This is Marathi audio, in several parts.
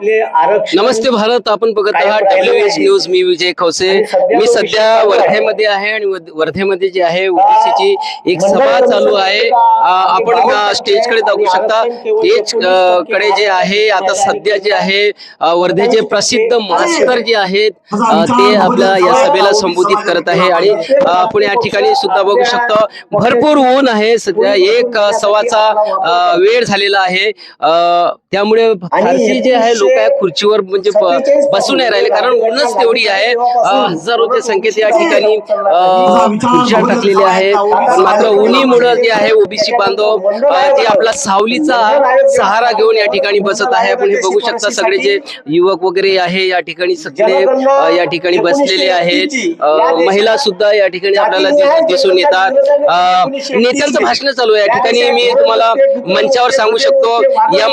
आपले आरक्षण नमस्ते भारत आपण बघत आहात डब्ल्यू एच आहे. न्यूज मी विजय खवसे मी सध्या वर्धेमध्ये आहे आणि वर्ध- वर्धेमध्ये जे आहे ओबीसीची एक सभा चालू आहे. आपण स्टेजकडे जाऊ आणि शकता. स्टेजकडे जे आहे आता सध्या जे आहे वर्धेचे प्रसिद्ध मास्तर जे आहेत ते आपल्या या सभेला संबोधित करत आहे. आणि आपण या ठिकाणी सुद्धा बघू शकतो. भरपूर ऊन आहे. सध्या एक अ, वेळ झालेला आहे. अ, त्यामुळे फारशी जे आहे लोक खुर्चीवर म्हणजे बसून नाही राहिले. कारण ऊनच तेवढी आहे. हजारोच्या संख्येत या ठिकाणी खुर्च्या टाकलेल्या आहेत. मात्र उन्हीमुळे जे आहे ओबीसी बांधव ते आपला सावलीचा सहारा घेऊन या ठिकाणी बसत आहे. आपण हे बघू शकता सगळे जे युवक वगैरे आहे या ठिकाणी सगळे या ठिकाणी बसलेले आहेत. महिला सुद्धा या ठिकाणी आपल्याला दिसून येतात. नेत्यांचं भाषण चालू आहे. या ठिकाणी मी तुम्हाला मंचावर सांगू शकतो. या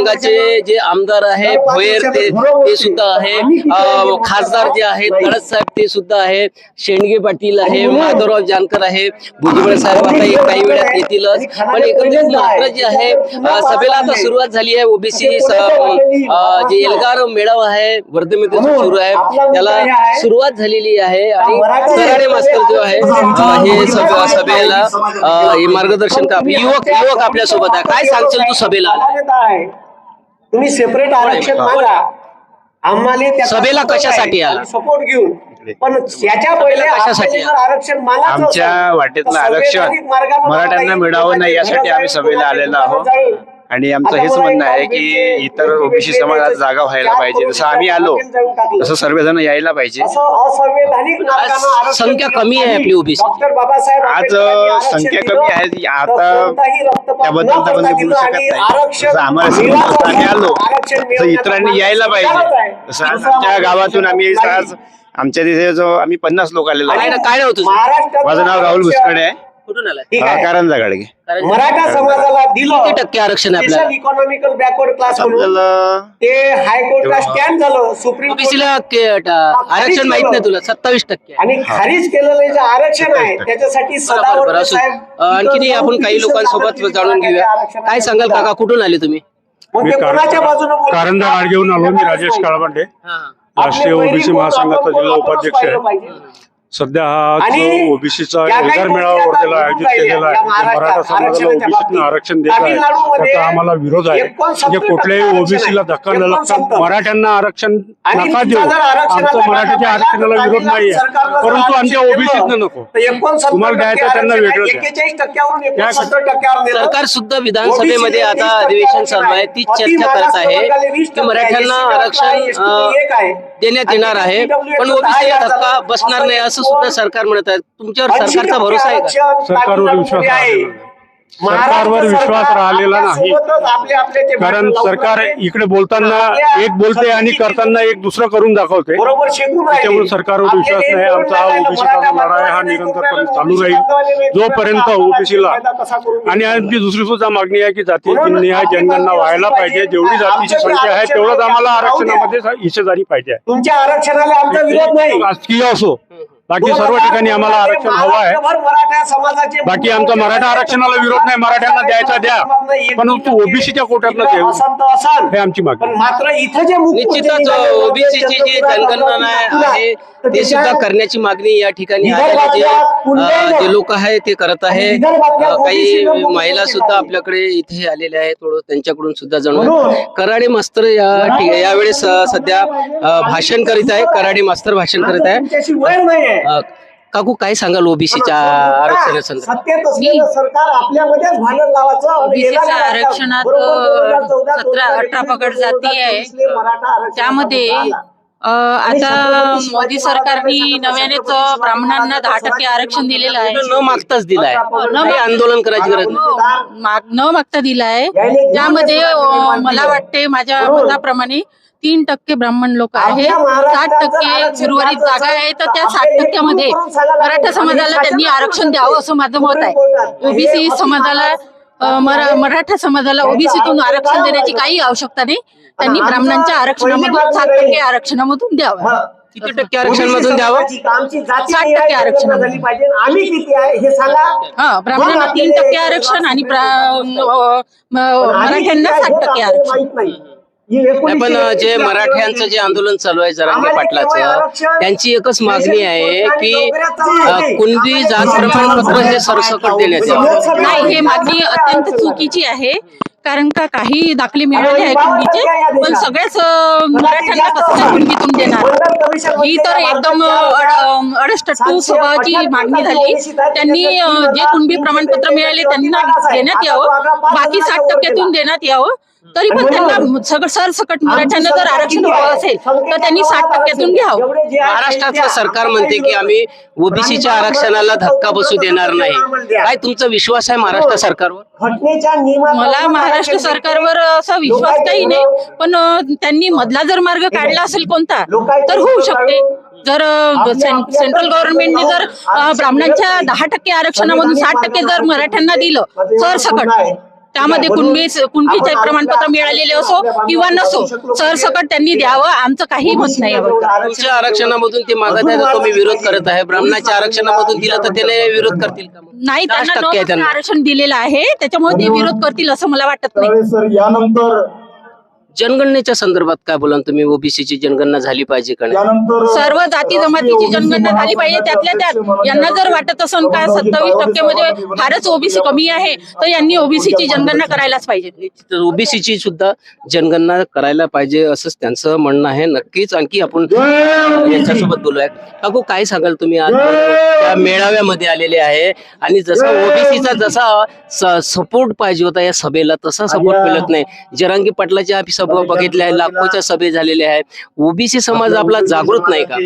मतदारसंघाचे जे आमदार आहे भोयर ते ते सुद्धा आहे. खासदार जे आहेत. तळस साहेब ते सुद्धा आहे शेंडगे पाटील आहे माधवराव जानकर आहे. भुजबळ साहेब आता एक काही वेळात येतीलच. पण एकंदरीत मात्र जे आहे सभेला आता सुरुवात झाली आहे. ओबीसी जे एल्गार मेळावा आहे वर्धेमध्ये जो सुरू आहे. त्याला सुरुवात झालेली आहे. आणि सराडे मास्तर जो आहे हे सभे- सभेला हे मार्गदर्शन का युवक युवक आपल्यासोबत आहे. काय सांगशील तू सभेला? आहे. तुम्ही सेपरेट आरक्षण मागा. आम्हाला सभेला कशासाठी आला? सपोर्ट घेऊन. पण याच्या पहिले कशासाठी आरक्षण मागायचं आमच्या वाटेतलं आरक्षण मराठ्यांना मिळावं नाही. यासाठी आम्ही सभेला आलेलो आहोत. आणि आमचं हेच म्हणणं आहे की इतर ओबीसी समाजात जागा व्हायला पाहिजे. जसं आम्ही आलो तसं सर्वजण यायला पाहिजे. संख्या कमी आहे आपली ओबीसी. डॉक्टर बाबासाहेब आज संख्या कमी आहे. आता त्याबद्दल बंदी बोलू शकत नाही. आम्हाला आलो. तसं इतरांनी यायला पाहिजे. जसं आज आमच्या गावातून आम्ही. आज आमच्या तिथे जो आम्ही पन्नास लोक आलेलो काय आहे. काय नाव तुझं? महाराष्ट्रात माझं नाव राहुल भुसकडे आहे. कुठून आलाय? ठीक अं, आहे कारंजा गाडगे कारण मराठा समाजाला दिलं किती टक्के आरक्षण आहे स्पेशल आपल्याला इकॉनॉमिकल बॅकवर्ड क्लास म्हणून आपल्याला ते हायकोर्टला स्टँड झालं. सुप्रीम ओबीसीला आरक्षण माहीत नाही तुला सत्तावीस टक्के. आहे. आणि खारिज केलेलं जे आरक्षण आहे त्याच्यासाठी बरोबर, बरोबर. सदावर्ते असू- साहेब अं, आणखीनही आपण काही लोकांसोबत जाणून घेऊया. काय सांगाल काका? कुठून आले तुम्ही? मग मी ते कोणाच्या बाजूने बोलतात? कारंजा गाड घेऊन आलो मी राजेश काळबांडे राष्ट्रीय ओबीसी महासंघाचा जिल्हा उपाध्यक्ष पाहिलं आहे पाहिजे. सध्या हा आणि जो ओबीसीचा काही एल्गार मेळावा गोष्टी वर्धेला आता आयोजित केलेला या आहे ते महाराष्ट्रात मराठा समाजाला आरक्षणाच्या ओबीसीतनं बाबतीत. आरक्षण देत आहे तामिळनाडूमध्ये त्याचा आम्हाला विरोध आहे म्हणजे कुठल्याही ओबीसीला धक्का आहे. न लागता. मराठ्यांना आरक्षण आणि नका देऊ तुमचा जर आरक्षणाला आमचं मराठीच्या लागला आरक्षणाला विरोध नाहीये सरकारनं जर परंतु आमच्या आरक्षण ओबीसीतनं दिलं, नको तर तुम्हाला टक्के द्यायचं त्यांना आरक्षण वेगळं आहे. द्या. एक्केचाळीस टक्क्यावरून त्या- एकोणसत्तर टक्क्यावर नेलं. सरकार सुद्धा विधानसभेमध्ये आता अधिवेशन चालू आहे ती चर्चा करत आहे की मराठ्यांना आरक्षण अं, देण्यात येणार आहे पण ओबीसीला धक्का बसणार नाही असं सुद्धा सरकार म्हणत आहे. तुमच्यावर सरकारचा भरोसा आहे का? सरकारवर विश्वास राहिलेला नाही. सरकारवर विश्वास राहिलेला नाही. कारण सरकार इकडे बोलताना एक बोलते आणि करताना एक दुसरं करून दाखवते. त्यामुळे सरकारवर विश्वास नाही. आमचा हा ओबीसीचा लढा आहे हा निरंतरपणे चालू राहील. जोपर्यंत ओबीसीला आणि आमची दुसरी सुद्धा मागणी आहे की जाती न्याय जनगणना व्हायला पाहिजे. जेवढी जातीची संख्या आहे तेवढंच आम्हाला आरक्षणामध्ये हिस्सेदारी पाहिजे तुमच्या आरक्षणाला आमचा विरोध नाही. राजकीय असो. बाकी सर्व ठिकाणी आम्हाला आरक्षण हवं आहे. बाकी आमचा मराठा आरक्षणाला विरोध नाही मराठ्यांना द्यायचा द्या. पण तू ओबीसीच्या कोट्यातनं देऊ हे आमची मागणी पण मात्र इथं जे निश्चितच ओबीसीची जी जनगणना आहे ते सुद्धा करण्याची मागणी या ठिकाणी आलेले जे लोक आहे ते करत आहे. काही महिला सुद्धा. आपल्याकडे इथे आलेल्या आहेत. थोडं त्यांच्याकडून सुद्धा जाणून कराडे मास्तर या यावेळेस सध्या भाषण करीत आहे. कराडे मास्तर भाषण करीत आहे. अं, काकू काय सांगाल ओबीसीच्या आरक्षणासंदर्भात? सत्तेत असलेलं सरकार आपल्यामध्येच भांडण लावायचं आणि ओबीसीच्या येणाऱ्या वर्षात आरक्षणात, बरोबर 2014, सतरा, अठरा 2019, पगड जाती आहे. 2020 मराठा आरक्षणाचा त्यामध्ये. अ, आता मोदी सरकारने नव्यानेच ब्राह्मणांना दहा टक्के आरक्षण दिलेलं आहे. न मागताच दिलाय. न काही आंदोलन करायची गरज नाही. हो, माग- न मागता दिला आहे त्यामध्ये अ, मला वाटते माझ्या मताप्रमाणे तीन टक्के ब्राह्मण लोक आहे साठ टक्के उर्वरित जागा आहे. तर त्या साठ टक्क्यामध्ये मराठा समाजाला त्यांनी आरक्षण द्यावं असं माझं मत आहे. ओबीसी समाजाला मराठा समाजाला ओबीसीतून आरक्षण देण्याची काही आवश्यकता नाही. त्यांनी ब्राह्मणांच्या आरक्षणामधून सात टक्के आरक्षणामधून द्यावं. किती टक्के आरक्षण मधून द्यावं? आमची जाती साठ टक्के आरक्षण. आम्ही किती आहे हे सांगा. हा ब्राह्मणांना तीन टक्के आरक्षण आणि मराठ्यांना साठ टक्के आरक्षण. पण जे मराठ्यांचं जे आंदोलन चालू आहे जरांगे पाटलाचं त्यांची एकच मागणी आहे की कुणबी जात प्रमाणपत्र हे सरसकट देण्यात यावं नाही हे मागणी अत्यंत चुकीची आहे कारण का काही दाखले मिळाले आहे कुंडीचे पण सगळ्याच मराठ्यांना कसं काय कुंडीतून देणार? ही तर एकदम अड- अडसटट्टू स्वभावाची मागणी झाली. त्यांनी जे कुणबी प्रमाणपत्र मिळाले त्यांना देण्यात यावं. बाकी साठ टक्क्यातून देण्यात यावं. तरी पण त्यांना सगळं सरसकट मराठ्यांना जर आरक्षण हवं असेल तर त्यांनी साठ टक्क्यातून घ्यावं. महाराष्ट्राचं सरकार म्हणते की आम्ही ओबीसीच्या आरक्षणाला धक्का बसू देणार नाही. काय तुमचा विश्वास आहे महाराष्ट्र सरकारवर? मला महाराष्ट्र सरकारवर असा विश्वास काही नाही पण त्यांनी मधला जर मार्ग काढला असेल कोणता तर होऊ शकते. जर सेंट्रल गव्हर्नमेंटने जर ब्राह्मणांच्या दहा टक्के आरक्षणामधून साठ टक्के जर मराठ्यांना दिलं सरसकट. त्यामध्ये कुणबी कुणबीचे प्रमाणपत्र मिळालेले असो किंवा नसो सरसकट त्यांनी द्यावं आमचं काही मत नाही. तुमच्या आरक्षणामधून ते मागत आहे तर तुम्ही विरोध करत आहे ब्राह्मणाच्या आरक्षणामधून दिलं तर त्याला विरोध करतील का? नाही त्यांना. आरक्षण दिलेलं आहे त्याच्यामुळे ते विरोध करतील असं मला वाटत नाही सर यानंतर जनगणनेच्या संदर्भात काय बोला तुम्ही? ओबीसीची जनगणना झाली पाहिजे का नाही? सर्व जाती जमातीची जनगणना झाली पाहिजे त्यातल्या त्यात यांना जर वाटत असेल का सत्तावीस टक्के मध्ये फारच ओबीसी कमी आहे तर यांनी ओबीसीची जनगणना करायलाच पाहिजे. ओबीसीची सुद्धा जनगणना करायला पाहिजे असंच त्यांचं म्हणणं आहे. नक्कीच आणखी आपण यांच्यासोबत बोलूया काकू काय सांगाल तुम्ही आज? त्या मेळाव्यामध्ये आलेले आहे आणि जसा ओबीसीचा जसा सपोर्ट पाहिजे होता या सभेला तसा सपोर्ट मिळत नाही. जरांगी पाटलाच्या सभा बघितल्या आहे लाखोच्या सभे झालेल्या आहेत. ओबीसी समाज आपला जागृत नाही का?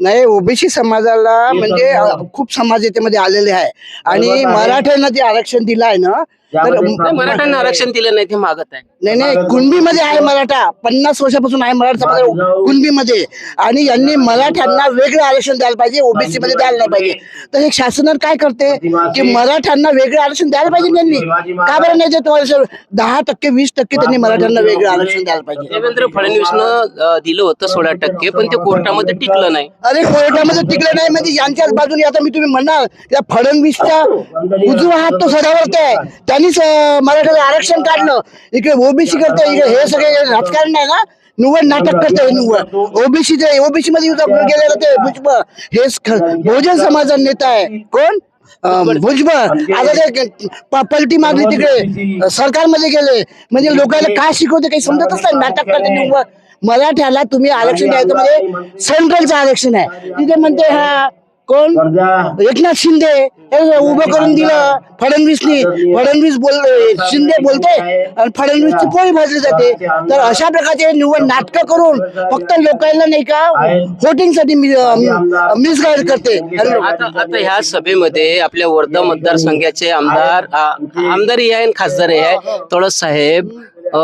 नाही ओबीसी समाजाला म्हणजे खूप समाज याच्यामध्ये आलेले आहे. आणि मराठ्यांना जे आरक्षण दिलं आहे ना तर मराठ्यांना आरक्षण दिलं नाही ते मागत आहे. नाही नाही कुणबीमध्ये आहे मराठा. पन्नास वर्षापासून आहे मराठा समाज. कुणबीमध्ये. आणि यांनी मराठ्यांना वेगळं आरक्षण द्यायला पाहिजे ओबीसी मध्ये द्यायला नाही पाहिजे. तर हे शासन काय करते? की मराठ्यांना वेगळं आरक्षण द्यायला पाहिजे त्यांनी का बरं नाही तुम्हाला दहा टक्के वीस टक्के त्यांनी मराठ्यांना वेगळं आरक्षण द्यायला पाहिजे. देवेंद्र फडणवीसनं दिलं होतं सोळा टक्के पण ते कोर्टामध्ये टिकलं नाही. अरे कोर्टामध्ये टिकलं नाही म्हणजे यांच्याच बाजूने आता मी तुम्ही म्हणाल त्या फडणवीसच्या उजवा हात तो सदावर्त आहे. त्यांनीच मराठ्याला आरक्षण काढलं. इकडे ओबीसी करते हे सगळे राजकारण आहे ना? निव्वळ नाटक करते हे निव्वळ ओबीसी ओबीसी मध्ये गेलेलं ते भुजबळ. हे बहुजन समाजाचा नेता आहे. कोण? अं, भुजबळ. आता ते पलटी मागली तिकडे. सरकारमध्ये गेले. म्हणजे लोकांना काय शिकवते काही समजतच नाही. नाटक करते निव्वळ मराठ्याला तुम्ही आरक्षण द्यायचं म्हणजे सेंट्रलचं आरक्षण आहे. तिथे म्हणते हा कोण? एकनाथ शिंदे. हे उभं करून दिलं फडणवीसनी. फडणवीस बोल शिंदे बोलते आणि फडणवीसची पोळी भाजली जाते. तर अशा प्रकारचे निवड नाटकं करून फक्त लोकांना नाही का voting साठी मिसगाईड करते. आता ह्या सभेमध्ये आपल्या वर्धा मतदारसंघाचे आमदार आमदारही आहे आणि खासदारही आहे. तळस साहेब अ,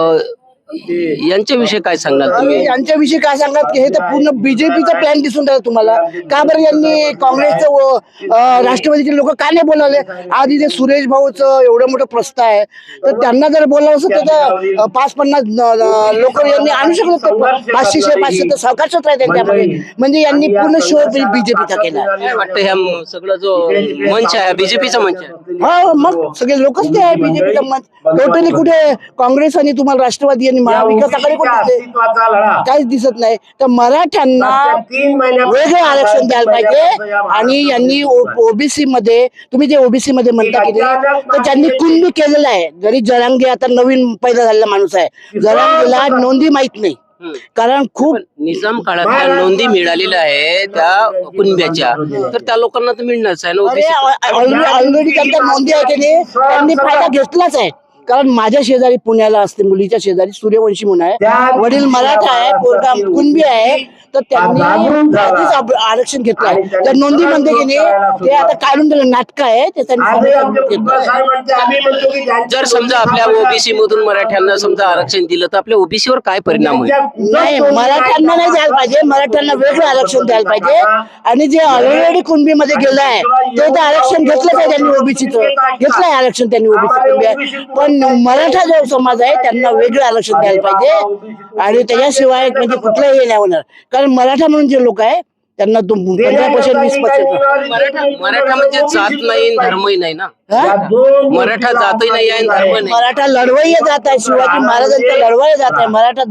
यांच्याविषयी काय सांगणार तुम्ही? यांच्याविषयी काय सांगत की हे तर पूर्ण बीजेपीचा प्लॅन दिसून राहिला तुम्हाला. का बरं यांनी काँग्रेसचं राष्ट्रवादीचे लोक का नाही बोलावले? आज इथे सुरेश भाऊचं एवढं मोठं प्रस्ताव आहे. तर त्यांना जर बोलावं असं तर पाच पन्नास लोक यांनी आणू शकलो तर पाचशे पाचशे तर सहकार्यच आहे त्यांच्यामध्ये. म्हणजे यांनी पूर्ण शो बीजेपीचा केला. वाटतं ह्या सगळं जो मंच आहे बीजेपीचा मंच आहे. हा मग सगळे लोकच ते आहे बीजेपीचा मत टोटली कुठे काँग्रेस आणि तुम्हाला राष्ट्रवादी आणि काहीच दिसत नाही. तर मराठ्यांना वेगळं आरक्षण द्यायला पाहिजे. आणि यांनी ओबीसी मध्ये तुम्ही जे ओबीसी मध्ये म्हणता की तर त्यांनी कुणबी केलेलं आहे. जरी जरांगे आता नवीन पैदा झालेला माणूस आहे. जरांगेला नोंदी माहीत नाही. कारण खूप निजाम काळातल्या नोंदी मिळालेल्या आहे त्या कुणब्याच्या तर त्या लोकांना तर मिळणारच आहे. ऑलरेडी त्यांच्या नोंदी आहे की नाही त्यांनी फायदा घेतलाच आहे. कारण माझ्या शेजारी पुण्याला असते मुलीच्या शेजारी सूर्यवंशी म्हणून आहे. वडील मराठा आहे पोरगा कुणबी आहे तर त्यांनी आधीच आरक्षण घेतलं आहे. त्या नोंदी म्हणते की नाही ते आता काढून दिलं नाटक आहे ते त्यांनी. जर समजा आपल्या ओबीसी मधून मराठ्यांना समजा आरक्षण दिलं तर आपल्या ओबीसी वर काय परिणाम होईल? नाही मराठ्यांना नाही द्यायला पाहिजे मराठ्यांना वेगळं आरक्षण द्यायला पाहिजे. आणि जे ऑलरेडी कुणबीमध्ये गेलं आहे ते तर आरक्षण घेतलंच आहे त्यांनी ओबीसीचं घेतलं आहे आरक्षण त्यांनी ओबीसी कुणबी पण मराठा जो समाज आहे त्यांना वेगळं आरक्षण द्यायला पाहिजे. आणि त्याच्याशिवाय म्हणजे कुठलंही हे नाही होणार. कारण मराठा म्हणून जे लोक आहे त्यांना तो पंधरा पर्सेंट वीस पर्सेंट मराठा मराठा म्हणजे जात नाही धर्मही नाही ना? मराठा जातही नाही आहे. धर्म नाही. मराठा लढवय्या जात आहे शिवाजी महाराजांचा लढवय्या जात आहे. मराठा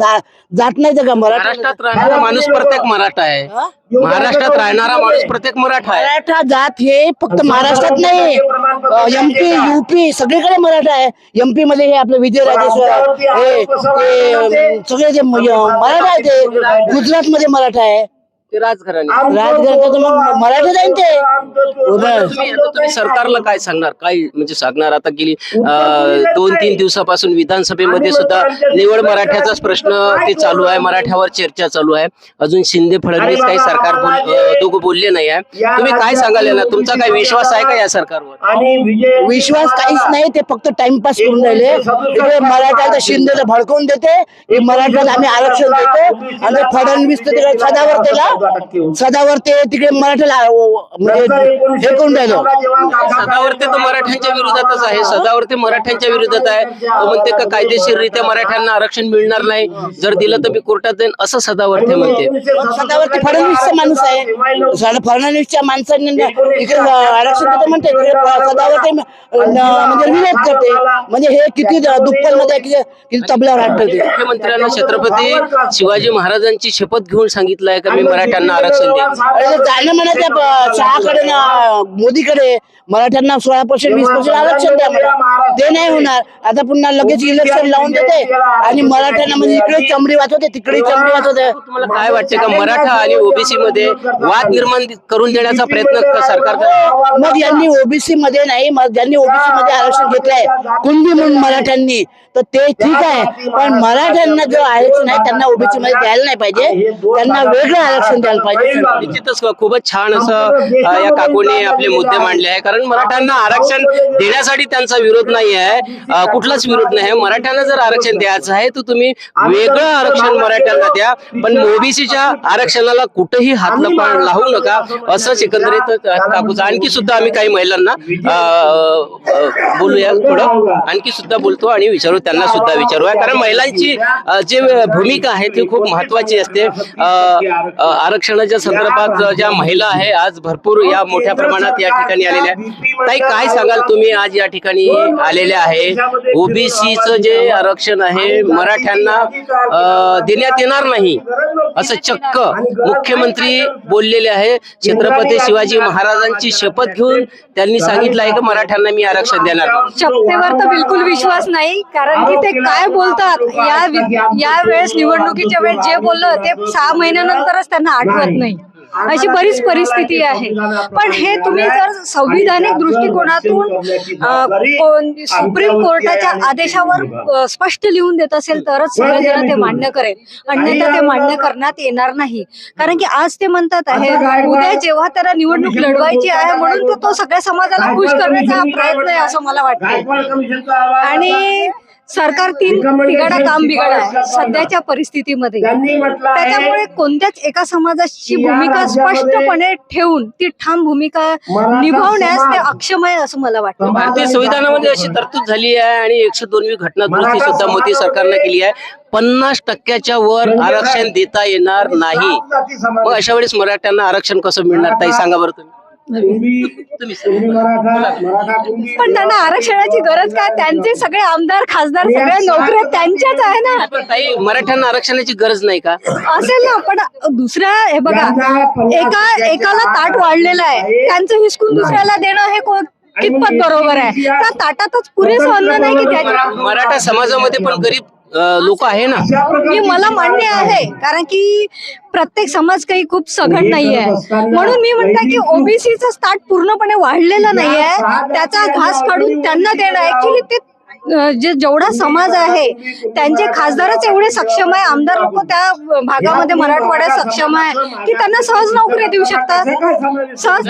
जात नाही मराठा महाराष्ट्रात राहणारा माणूस प्रत्येक मराठा आहे? महाराष्ट्रात राहणारा माणूस प्रत्येक मराठा आहे. मराठा जात हे फक्त महाराष्ट्रात नाही एमपी युपी सगळीकडे मराठा आहे. एमपी मध्ये हे आपलं विजयराजेश्वर हे सगळे जे मराठा आहे ते गुजरात मध्ये मराठा आहे. ते राजघराणे. राजकारणात मग मराठा जाईन ते? उधर. तुम्ही आता तुम्ही सरकारला काय सांगणार? काय म्हणजे सांगणार? आता गेली अं, दोन तीन दिवसापासून विधानसभेमध्ये सुद्धा निवड मराठ्याचाच प्रश्न ते चालू आहे. मराठ्यावर चर्चा चालू आहे. अजून शिंदे फडणवीस काही सरकार बोल- अं, दोघं बोलले नाही आहे. तुम्ही काय सांगाल याला तुमचा काय विश्वास आहे का या सरकारवर? आणि विजय विश्वास काहीच नाही. ते फक्त टाइमपास करून राहिले. इकडे मराठ्याला शिंदेला भडकवून देते. हे मराठ्याला आम्ही आरक्षण देतो. आणि फडणवीस तर सदावर त्याला सदावर ते तिकडे मराठ्याला म्हणजे हे करून राहिलो सदावर्ते तर मराठ्यांच्या विरोधातच आहे. सदावर्ते मराठ्यांच्या विरोधात आहे. तो म्हणते का कायदेशीररित्या मराठ्यांना आरक्षण मिळणार नाही. जर दिलं तर मी कोर्टात जाईन असं सदावर्ते म्हणते. सदावरती फडणवीसचा माणूस आहे. फडणवीसच्या माणसांनी इकडे आरक्षण देतो म्हणते. सदावरती म्हणजे विरोध करते. म्हणजे हे किती दुप्पलमध्ये किती तबल्यावर हात ठेवते? मुख्यमंत्र्यांना छत्रपती शिवाजी महाराजांची शपथ घेऊन सांगितलंय का मी मराठ्यांना आरक्षण देईन अरे ते जाणं म्हणा त्या ब- शहाकडे ना मोदीकडे मराठ्यांना सोळा पर्सेंट वीस पर्सेंट आरक्षण द्या म्हणा. ते नाही होणार. आता पुन्हा लगेच इलेक्शन लावून देते आणि मराठ्यांना म्हणजे इकडे चमडी वाचवते तिकडे चमडी वाचवते. तुम्हाला काय वाटते का मराठा आणि ओबीसी मध्ये वाद निर्माण करून देण्याचा प्रयत्न सरकार? मग यांनी ओबीसी मध्ये नाही मग ज्यांनी ओबीसी मध्ये आरक्षण घेतलंय कुणबी म्हणून मराठ्यांनी? तर ते ठीक आहे. पण मराठ्यांना जो आरक्षण आहे त्यांना ओबीसी मध्ये द्यायला नाही पाहिजे. त्यांना वेगळं आरक्षण द्यायला पाहिजे. निश्चितच खूपच छान असं या काकूने आपले मुद्दे मांडले आहे. कारण मराठ्यांना आरक्षण देण्यासाठी त्यांचा विरोध नाही आहे. कुठलाच विरोध नाही आहे. मराठ्यांना जर आरक्षण द्यायचं आहे तर तुम्ही वेगळं आरक्षण मराठ्यांना द्या. पण ओबीसीच्या आरक्षणाला कुठेही हात लावू नका. असंच एकंदरीत काकूचं आणखी सुद्धा आम्ही काही महिलांना बोलूया थोडं. आणखी सुद्धा बोलतो आणि विचारू त्यांना सुद्धा विचारूया कारण महिलांची जे भूमिका आहे ती खूप महत्वाची असते. आरक्षणाच्या संदर्भात ज्या महिला आहे आज भरपूर या मोठ्या प्रमाणात या ठिकाणी आलेल्या आहे ताई काय सांगाल तुम्ही आज या ठिकाणी आलेल्या आहे? ओबीसीचं जे आरक्षण आहे मराठ्यांना देण्यात येणार नाही. असं चक्क मुख्यमंत्री बोललेले आहे. छत्रपती शिवाजी महाराजांची शपथ घेऊन त्यांनी सांगितलं आहे की मराठ्यांना मी आरक्षण देणार नाही. शपथेवर तर बिलकुल विश्वास नाही कारण की ते काय बोलतात? या वेळेस निवडणुकीच्या वेळेस जे बोललं ते सहा महिन्यानंतरच त्यांना आठवत नाही. अशी बरीच परिस्थिती आहे. पण हे तुम्ही जर संविधानिक दृष्टिकोनातून सुप्रीम कोर्टाच्या आदेशावर स्पष्ट लिहून देत असेल तरच सगळेजण ते मान्य करेल. अन्यथा ते मान्य करण्यात येणार नाही. कारण की आज ते म्हणतात आहे उद्या जेव्हा त्याला निवडणूक लढवायची आहे म्हणून तो सगळ्या समाजाला खुश करण्याचा प्रयत्न आहे असं मला वाटतं आणि सरकार तीन तिघाडा काम बिघाड आहे. सध्याच्या परिस्थितीमध्ये. त्याच्यामुळे कोणत्याच एका समाजाची भूमिका स्पष्टपणे ठेवून ती ठाम भूमिका निभावण्यास ते अक्षम आहे असं मला वाटतं. भारतीय संविधानामध्ये अशी तरतूद झाली आहे आणि एकशे दोनवी घटना दुरुस्ती सुद्धा मोदी सरकारने केली आहे. पन्नास टक्क्याच्या वर आरक्षण देता येणार नाही. मग अशा वेळेस मराठ्यांना आरक्षण कसं मिळणार? ताई सांगा बरं तुम्ही. पण त्यांना आरक्षणाची गरज काय? त्यांचे सगळे आमदार खासदार सगळ्या नोकऱ्या त्यांच्याच आहे ना? पण ताई मराठ्यांना आरक्षणाची गरज नाही का? असेल ना पण दुसऱ्या हे बघा एका एकाला ताट वाढलेलं आहे. त्यांचं हिसकून दुसऱ्याला देणं हे को- कितपत बरोबर आहे? त्या ताटातच पुरेसं अन्न नाही की त्याच्या मराठा समाजामध्ये पण गरीब लोक आहे ना. मी मला मान्य आहे. कारण की प्रत्येक समाज काही खूप सघन नाही आहे म्हणून मी म्हणते की ओबीसीचं स्टार्ट पूर्णपणे वाढलेलं नाही आहे त्याचा घास काढून त्यांना देणं. ऍक्च्युली ते जे जेवढा समाज आहे त्यांचे खासदारच एवढे सक्षम आहे. आमदार लोक त्या भागामध्ये मराठवाड्यात सक्षम आहे. की त्यांना सहज नोकऱ्या देऊ शकतात. सहज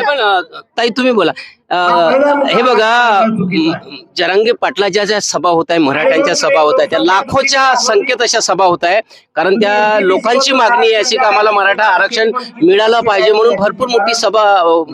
ताई तुम्ही बोला. हे बघा म, जरांगे पाटलाच्या ज्या सभा होत आहे मराठ्यांच्या सभा होत आहे त्या लाखोच्या संख्येत अशा सभा होत आहे कारण त्या लोकांची मागणी अशी का आम्हाला मराठा आरक्षण मिळालं पाहिजे म्हणून भरपूर मोठी सभा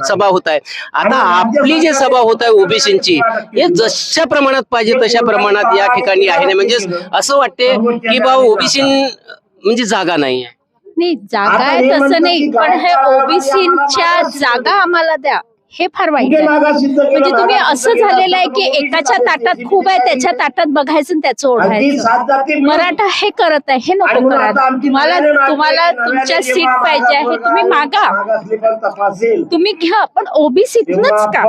सभा होत आहे आता आपली जी सभा होत आहे ओबीसीची हे जशा प्रमाणात पाहिजे तशा प्रमाणात या ठिकाणी आहे नाही. म्हणजे असं वाटते की बा ओबीसी म्हणजे जागा नाही आहे. नाही जागा आहे तसं नाही पण हे ओबीसीच्या जागा आम्हाला द्या. हे फार वाईट म्हणजे तुम्ही असं झालेलं आहे की एकाच्या ताटात खूप आहे त्याच्या ताटात बघायचं त्याचं ओढायचं. मराठा हे करत आहे हे नको करा. तुम्हाला तुम्हाला तुमच्या सीट पाहिजे आहे तुम्ही मागा. तुम्ही घ्या पण ओबीसीतनच का?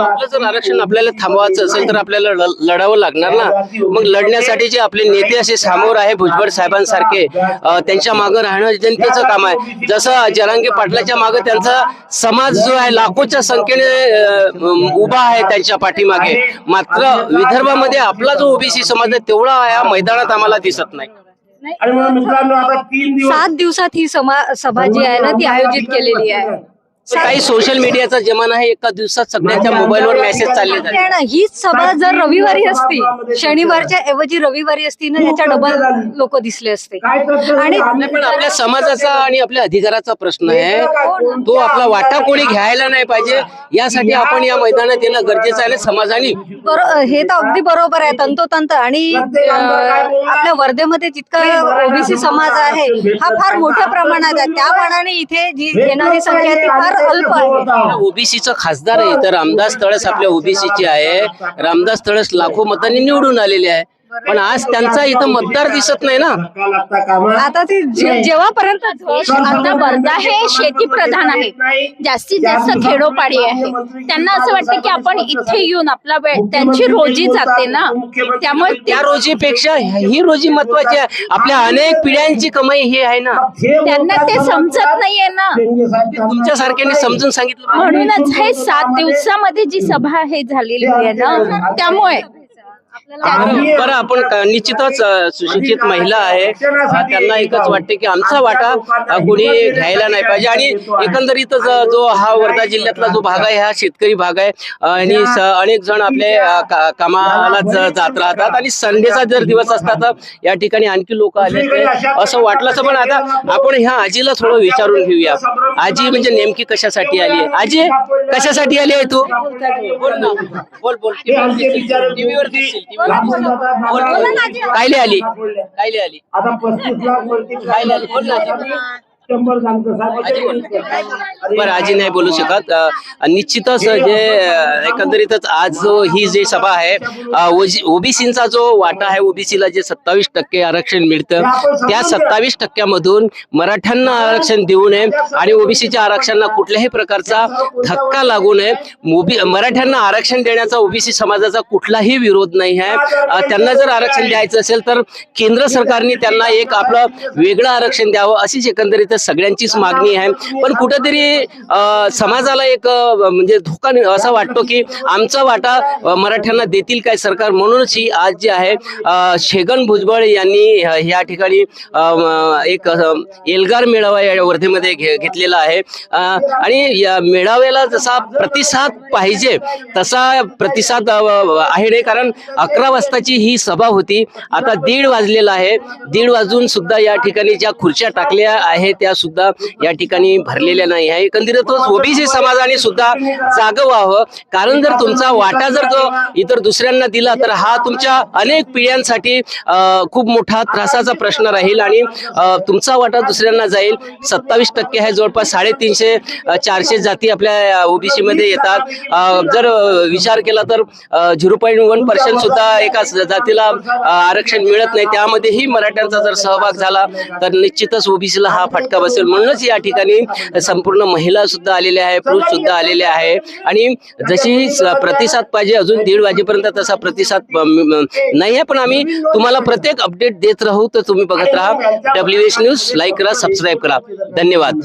आपलं जर आरक्षण आपल्याला थांबवायचं असेल तर आपल्याला ल- लढावं लागणार ना? मग लढण्यासाठी जे आपले नेते असे समोर आहे भुजबळ साहेबांसारखे त्यांच्या मागे राहणं जनतेचं काम आहे. जसं जरांगे पाटलाच्या मागे त्यांचा समाज जो आहे लाखोच्या संख्येने उभा आहे त्यांच्या पाठीमागे. मात्र विदर्भामध्ये आपला जो ओबीसी समाज आहे तेवढा या मैदानात आम्हाला दिसत नाही. सात दिवसात ही समा सभा जी आहे ना ती आयोजित केलेली आहे. काही सोशल मीडियाचा जमाना आहे एका दिवसात सगळ्यांच्या मोबाईलवर मेसेज चालले जाते हीच सभा जर रविवारी असती शनिवारच्या ऐवजी रविवारी असती ना याच्या डबल लोक दिसले असते. आणि पण आपल्या समाजाचा आणि आपल्या अधिकाराचा प्रश्न आहे. तो आपला वाटा कोणी घ्यायला नाही पाहिजे. यासाठी आपण या मैदानात येणं गरजेचं आहे आणि समाजाने हे तर अगदी बरोबर आहे तंतोतंत. आणि आपल्या वर्धेमध्ये जितका ओबीसी समाज आहे हा फार मोठ्या प्रमाणात आहे. त्या मानाने इथे जी येणारी संख्या ती फार अल्प आहे. ओबीसीचा खासदार आहे. तर रामदास तळस आपल्या ओबीसीची आहे. रामदास तळस लाखो मतांनी निवडून आलेले आहे. पण आज त्यांचा इथं मतदार दिसत नाही ना. आता ते जेव्हापर्यंत आता वर्धा हे शेती प्रधान आहे. जास्तीत जास्त खेडोपाडी आहे. त्यांना असं वाटतं की आपण इथे येऊन आपला वेळ त्यांची रोजी जाते ना. त्यामुळे त्या रोजीपेक्षा ही रोजी महत्वाची आहे. आपल्या अनेक पिढ्यांची कमाई ही आहे ना. त्यांना ते समजत नाहीये ना. तुमच्या सारख्याने समजून सांगितलं. म्हणूनच हे सात दिवसामध्ये जी सभा हे झालेली आहे ना त्यामुळे बरं आपण निश्चितच सुशिक्षित महिला आहे. त्यांना एकच वाटते की आमचा वाटा कोणी घ्यायला नाही पाहिजे. आणि एकंदरीतच जो हा वर्धा जिल्ह्यातला जो भाग आहे हा शेतकरी भाग आहे. आणि अनेक जण आपले कामाला जात राहतात आणि संडेचा जर दिवस असता तर या ठिकाणी आणखी लोक आले असते असं वाटलं असं पण आता आपण ह्या आजीला थोडं विचारून घेऊया. आजी म्हणजे नेमकी कशासाठी आली आहे? आजी कशासाठी आली आहे तू? बोल ना. बोल बोल. टीव्हीवर दिसशील कायले आली? कायले आली? आता पस्तीस लाख वरती कायले आली? बोल ना. बरं आजी नाही बोलू शकत. निश्चितच जे एकंदरीतच आज जो ही जी सभा आहे ओबीसीचा जो वाटा आहे ओबीसीला जे सत्तावीस टक्के आरक्षण मिळतं त्या सत्तावीस टक्क्यामधून मराठ्यांना आरक्षण देऊ नये आणि ओबीसीच्या आरक्षणाला कुठल्याही प्रकारचा धक्का लागू नये. ओबी मराठ्यांना आरक्षण देण्याचा ओबीसी समाजाचा कुठलाही विरोध नाही आहे. त्यांना जर आरक्षण द्यायचं असेल तर केंद्र सरकारने त्यांना एक आपलं वेगळं आरक्षण द्यावं अशीच एकंदरीत सगळ्यांचीच मागणी आहे. पण कुठेतरी समाजाला एक म्हणजे धोका असा वाटतो की आमचा वाटा मराठ्यांना देतील काय सरकार म्हणूनच ही आज जी आहे शेगन भुजबळ यांनी या ठिकाणी एक एल्गार मेळावा या वर्धेमध्ये घे- घेतलेला आहे. आणि या मेळाव्याला जसा प्रतिसाद पाहिजे तसा प्रतिसाद आहे नाही. कारण अकरा वाजताची ही सभा होती. आता दीड वाजलेला आहे. दीड वाजून सुद्धा या ठिकाणी ज्या खुर्च्या टाकल्या आहेत त्या सुद्धा या ठिकाणी भरलेल्या नाही. आहे एकंदरीतच ओबीसी समाजाने सुद्धा जाग व्हावं. कारण जर तुमचा वाटा जर इतर दुसऱ्यांना दिला तर हा तुमच्या अनेक पिढ्यांसाठी खूप मोठा त्रासाचा प्रश्न राहील आणि तुमचा वाटा दुसऱ्यांना जाईल. सत्तावीस टक्के आहे जवळपास साडेतीनशे चारशे जाती आपल्या ओबीसी मध्ये येतात. जर विचार केला तर झिरो पॉईंट वन पर्सेंट सुद्धा एका जातीला आरक्षण मिळत नाही. त्यामध्येही मराठ्यांचा जर सहभाग झाला तर निश्चितच ओबीसीला हा फटका बसेल. म्हणूनच या ठिकाणी संपूर्ण महिला सुद्धा आलेल्या आहे पुरुष सुद्धा आलेले आहे आणि जशी प्रतिसाद पाहिजे अजून दीड वाजेपर्यंत तसा प्रतिसाद नाही आहे. पण आम्ही तुम्हाला प्रत्येक अपडेट देत राहू तर तुम्ही बघत राहा. डब्ल्यू एच न्यूज लाईक करा सबस्क्राईब करा. धन्यवाद.